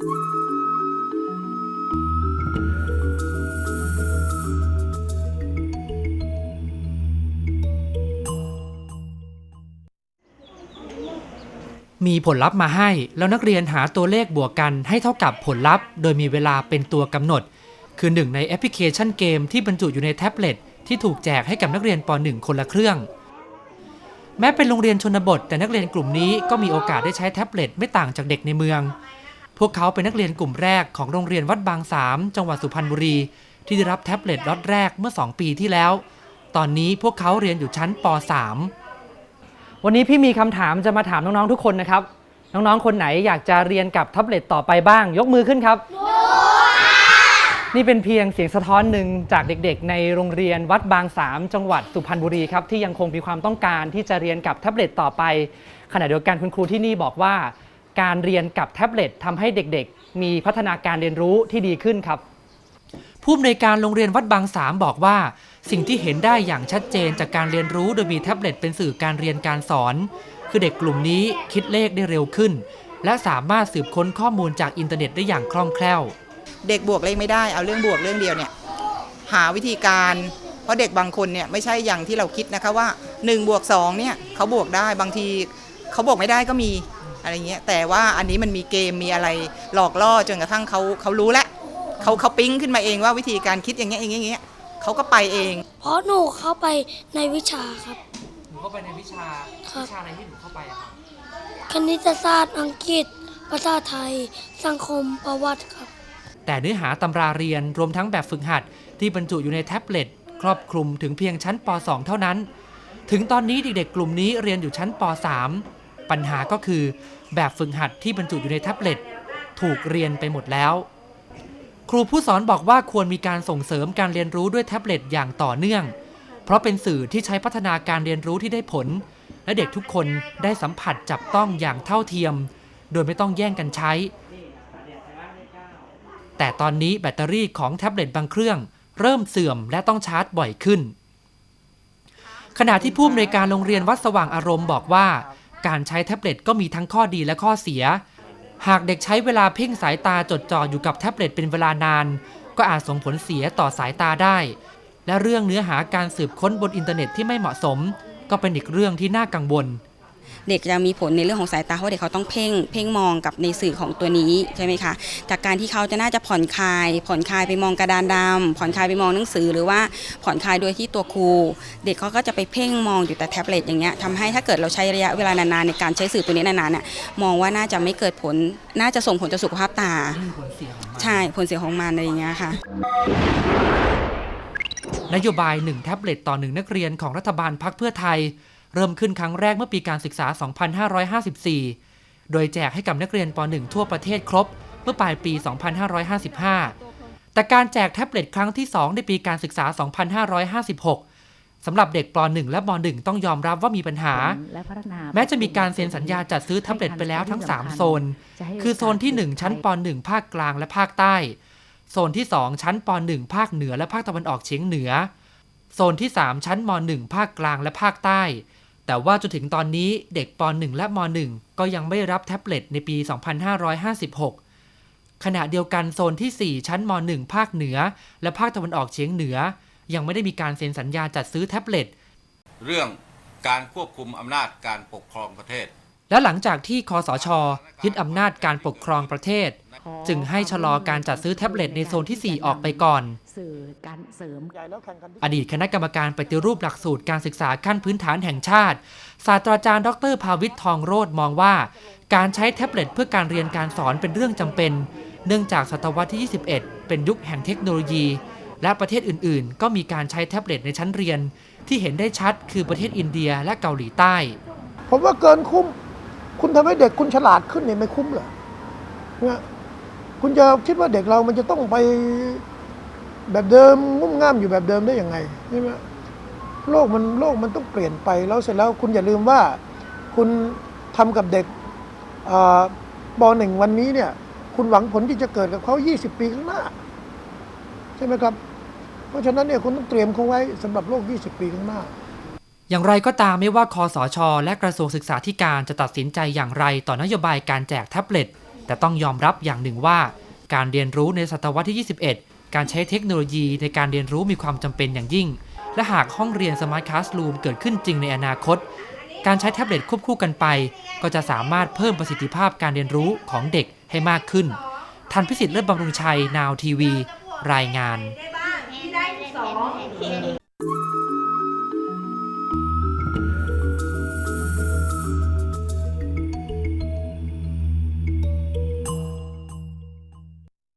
มีผลลัพธ์มาให้ แล้วนักเรียนหาตัวเลขบวกกันให้เท่ากับผลลัพธ์ โดยมีเวลาเป็นตัวกำหนด คือหนึ่งในแอปพลิเคชันเกมที่บรรจุอยู่ในแท็บเล็ตที่ถูกแจกให้กับนักเรียนป .1 คนละเครื่อง แม้เป็นโรงเรียนชนบท แต่นักเรียนกลุ่มนี้ก็มีโอกาสได้ใช้แท็บเล็ตไม่ต่างจากเด็กในเมือง พวกเขาเป็นนักเรียนกลุ่มแรกของโรงเรียนวัดบางสามจังหวัดสุพรรณบุรี ที่ได้รับแท็บเล็ตล็อตแรกเมื่อ 2 ปีที่แล้ว ตอนนี้พวกเขาเรียนอยู่ชั้นป .3 วันนี้พี่มีคำถามจะมาถามน้องๆทุกคนนะครับ น้องๆคนไหนอยากจะเรียนกับแท็บเล็ตต่อไปบ้าง ยกมือขึ้นครับนี่เป็นเพียงเสียงสะท้อนหนึ่งจากเด็กๆ ในโรงเรียนวัดบางสามจังหวัดสุพรรณบุรีครับที่ยังคงมีความต้องการที่จะเรียนกับแท็บเล็ตต่อไป ขณะเดียวกันคุณครูที่นี่บอกว่า การเรียนกับแท็บเล็ตทำให้เด็กๆ มีพัฒนาการเรียนรู้ที่ดีขึ้นครับ ผู้อำนวยการโรงเรียนวัดบางสามบอกว่า สิ่งที่เห็นได้อย่างชัดเจนจากการเรียนรู้โดยมีแท็บเล็ตเป็นสื่อการเรียนการสอน คือเด็กกลุ่มนี้คิดเลขได้เร็วขึ้น และสามารถสืบค้นข้อมูลจากอินเทอร์เน็ตได้อย่างคล่องแคล่ว เด็กบวกเลขไม่ได้เอาเรื่องบวกเรื่องเดียวเนี่ยหาวิธีการเพราะเด็กบางคนเนี่ยไม่ใช่อย่างที่เราคิดนะคะว่า1บวก2เนี่ยเขาบวกได้บางทีเขาบวกไม่ได้ก็มี อะไรเงี้ยแต่ว่าอันนี้มันมีเกมมีอะไรหลอกล่อจนกระทั่งเขาเขารู้แล้วเขาเขาปิ๊งขึ้นมาเองว่าวิธีการคิดอย่างเงี้ยอย่างเงี้ยอย่างเงี้ยเขาก็ไปเอง เพราะหนูเข้าไปในวิชาครับหนูเข้าไปในวิชาครับวิชาอะไรที่หนูเข้าไปอะครับคณิตศาสตร์อังกฤษ ภาษาไทย สังคมประวัติครับ แต่เนื้อหาตำราเรียนรวมทั้งแบบฝึกหัด ที่บรรจุอยู่ในแท็บเล็ตครอบคลุมถึงเพียงชั้นป .2 เท่านั้น ถึงตอนนี้เด็กๆกลุ่มนี้เรียนอยู่ชั้นป .3 ปัญหาก็คือแบบฝึกหัดที่บรรจุอยู่ในแท็บเล็ตถูกเรียนไปหมดแล้ว ครูผู้สอนบอกว่าควรมีการส่งเสริมการเรียนรู้ด้วยแท็บเล็ตอย่างต่อเนื่อง เพราะเป็นสื่อที่ใช้พัฒนาการเรียนรู้ที่ได้ผล และเด็กทุกคนได้สัมผัสจับต้องอย่างเท่าเทียม โดยไม่ต้องแย่งกันใช้ แต่ตอนนี้แบตเตอรี่ของแท็บเล็ตบางเครื่อง เริ่มเสื่อมและต้องชาร์จบ่อยขึ้นขณะที่ผู้อำนวยการโรงเรียนวัดสว่างอารมณ์บอกว่า การใช้แท็บเล็ตก็มีทั้งข้อดีและข้อเสีย หากเด็กใช้เวลาเพ่งสายตาจดจ่ออยู่กับแท็บเล็ตเป็นเวลานาน ก็อาจส่งผลเสียต่อสายตาได้ และเรื่องเนื้อหาการสืบค้นบนอินเทอร์เน็ตที่ไม่เหมาะสม ก็เป็นอีกเรื่องที่น่ากังวล เด็กจะมีผลในเรื่องของสายตาเพราะเด็กเขาต้องเพ่งเพ่งมองกับในสื่อของตัวนี้ใช่ไหมคะจากการที่เขาจะน่าจะผ่อนคลาย ผ่อนคลายไปมองกระดานดำผ่อนคลายไปมองหนังสือ หรือว่าผ่อนคลายโดยที่ตัวครู เด็กเขาก็จะไปเพ่งมองอยู่แต่แท็บเล็ตอย่างเงี้ยทำให้ถ้าเกิดเราใช้ระยะเวลานานๆในการใช้สื่อตัวนี้นานๆเนี่ยมองว่าน่าจะไม่เกิดผลน่าจะส่งผลต่อสุขภาพตาใช่ผลเสียของมันอะไรอย่างเงี้ยค่ะนโยบาย 1 แท็บเล็ตต่อ 1 นักเรียนของรัฐบาลพักเพื่อไทย เริ่มขึ้นครั้งแรกเมื่อปีการศึกษา 2554 โดยแจกให้กับนักเรียนป .1 ทั่วประเทศครบ เมื่อปลายปี 2555 แต่การแจกแท็บเล็ตครั้งที่ 2 ในปีการศึกษา 2556 สำหรับเด็กป .1 และม .1 ต้องยอมรับว่ามีปัญหาและพัฒนาแม้จะมีการเซ็นสัญญาจัดซื้อแท็บเล็ตไปแล้วทั้ง 3 โซน คือโซนที่ 1 ชั้นป .1 ภาคกลางและภาคใต้ โซนที่ 2 ชั้นป .1 ภาคเหนือและภาคตะวันออกเฉียงเหนือ โซนที่ 3 ชั้นม .1 ภาคกลางและภาคใต้ แต่ว่าจนถึงตอนนี้เด็กป .1 และม .1 ก็ยังไม่ได้รับแท็บเล็ตในปี 2556 ขณะเดียวกันโซนที่ 4 ชั้นม .1 ภาคเหนือ และภาคตะวันออกเฉียงเหนือ ยังไม่ได้มีการเซ็นสัญญาจัดซื้อแท็บเล็ตเรื่องการควบคุมอำนาจการปกครองประเทศ และหลังจากที่คอสช ยึดอำนาจการปกครองประเทศ จึงให้ชะลอการจัดซื้อแท็บเล็ตในโซนที่ 4 ออกไปก่อนสื่อการเสริมอดีตคณะกรรมการปฏิรูปหลักสูตรการศึกษาขั้นพื้นฐานแห่งชาติ ศาสตราจารย์ ดรภาวิทย์ทองโรธมองว่า การใช้แท็บเล็ตเพื่อการเรียนการสอนเป็นเรื่องจำเป็น เนื่องจากศตวรรษที่ 21 เป็นยุคแห่งเทคโนโลยี และประเทศอื่น ๆ ก็มีการใช้แท็บเล็ตในชั้นเรียน ที่เห็นได้ชัดคือประเทศอินเดียและเกาหลีใต้ ผมว่าเกินคุ้ม คุณทำให้เด็กคุณฉลาดขึ้นเนี่ยไม่คุ้มเหรอเนี่ย คุณจะคิดว่าเด็กเรามันจะต้องไปแบบเดิมงุ่มง่ามอยู่แบบเดิมได้ยังไงใช่ไหมโลกมันโลกมันต้องเปลี่ยนไปแล้วเสร็จแล้วคุณอย่าลืมว่าคุณทำกับเด็กปหนึ่งวันนี้เนี่ย คุณหวังผลที่จะเกิดกับเขา 20 ปีข้างหน้า ใช่ไหมครับ เพราะฉะนั้นเนี่ยคุณต้องเตรียมเขาไว้สำหรับโลก 20 ปีข้างหน้า อย่างไรก็ตามไม่ว่าคอสชและกระทรวงศึกษาธิการจะตัดสินใจอย่างไรต่อนโยบายการแจกแท็บเล็ต แต่ต้องยอมรับอย่างหนึ่งว่า การเรียนรู้ในศตวรรษที่ 21 การใช้เทคโนโลยีในการเรียนรู้มีความจำเป็นอย่างยิ่ง และหากห้องเรียนสมาร์ทคลาส o ูมเกิดขึ้นจริงในอนาคต การใช้แท็บเล็ตควบคู่กันไป ก็จะสามารถเพิ่มประสิทธิภาพการเรียนรู้ของเด็กให้มากขึ้น ทันพิสิทธิ์เลิศบำรุงชัยนาวทีวี รายงาน